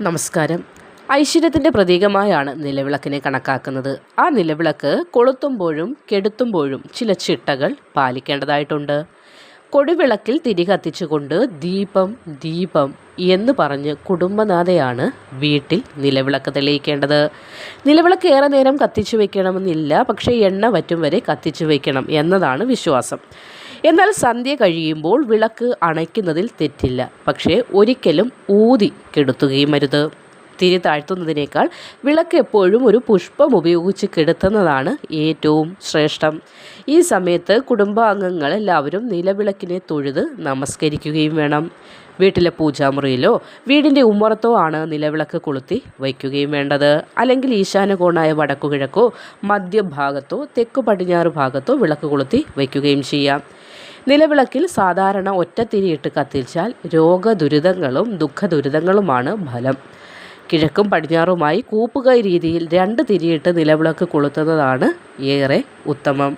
നമസ്കാരം. ഐശ്വര്യത്തിന്റെ പ്രതീകമായാണ് നിലവിളക്കിനെ കണക്കാക്കുന്നത്. ആ നിലവിളക്ക് കൊളുത്തുമ്പോഴും കെടുത്തുമ്പോഴും ചില ചിട്ടകൾ പാലിക്കേണ്ടതായിട്ടുണ്ട്. കൊടിവിളക്കിൽ തിരി കത്തിച്ചുകൊണ്ട് ദീപം ദീപം എന്ന് പറഞ്ഞ് കുടുംബനാഥയാണ് വീട്ടിൽ നിലവിളക്ക് തെളിയിക്കേണ്ടത്. നിലവിളക്ക് ഏറെ നേരം കത്തിച്ചു വയ്ക്കണമെന്നില്ല പക്ഷേ എണ്ണ വറ്റും വരെ കത്തിച്ചു വയ്ക്കണം എന്നതാണ് വിശ്വാസം. എന്നാൽ സന്ധ്യ കഴിയുമ്പോൾ വിളക്ക് അണയ്ക്കുന്നതിൽ തെറ്റില്ല. പക്ഷേ ഒരിക്കലും ഊതി കെടുത്തുകയും അരുത്. തിരി താഴ്ത്തുന്നതിനേക്കാൾ വിളക്ക് എപ്പോഴും ഒരു പുഷ്പം ഉപയോഗിച്ച് കെടുത്തുന്നതാണ് ഏറ്റവും ശ്രേഷ്ഠം. ഈ സമയത്ത് കുടുംബാംഗങ്ങൾ എല്ലാവരും നിലവിളക്കിനെ തൊഴുത് നമസ്കരിക്കുകയും വേണം. വീട്ടിലെ പൂജാമുറിയിലോ വീടിന്റെ ഉമ്മറത്തോ ആണ് നിലവിളക്ക് കൊളുത്തി വയ്ക്കുകയും വേണ്ടത്. അല്ലെങ്കിൽ ഈശാനകോണായ വടക്കുകിഴക്കോ മധ്യഭാഗത്തോ തെക്കു പടിഞ്ഞാറ് ഭാഗത്തോ വിളക്ക് കൊളുത്തി വയ്ക്കുകയും ചെയ്യാം. നിലവിളക്കിൽ സാധാരണ ഒറ്റ തിരിയിട്ട് കത്തിച്ചാൽ രോഗദുരിതങ്ങളും ദുഃഖദുരിതങ്ങളുമാണ് ഫലം. കിഴക്കും പടിഞ്ഞാറുമായി കൂപ്പുകൈ രീതിയിൽ രണ്ട് തിരിയിട്ട് നിലവിളക്ക് കൊളുത്തുന്നതാണ് ഏറെ ഉത്തമം.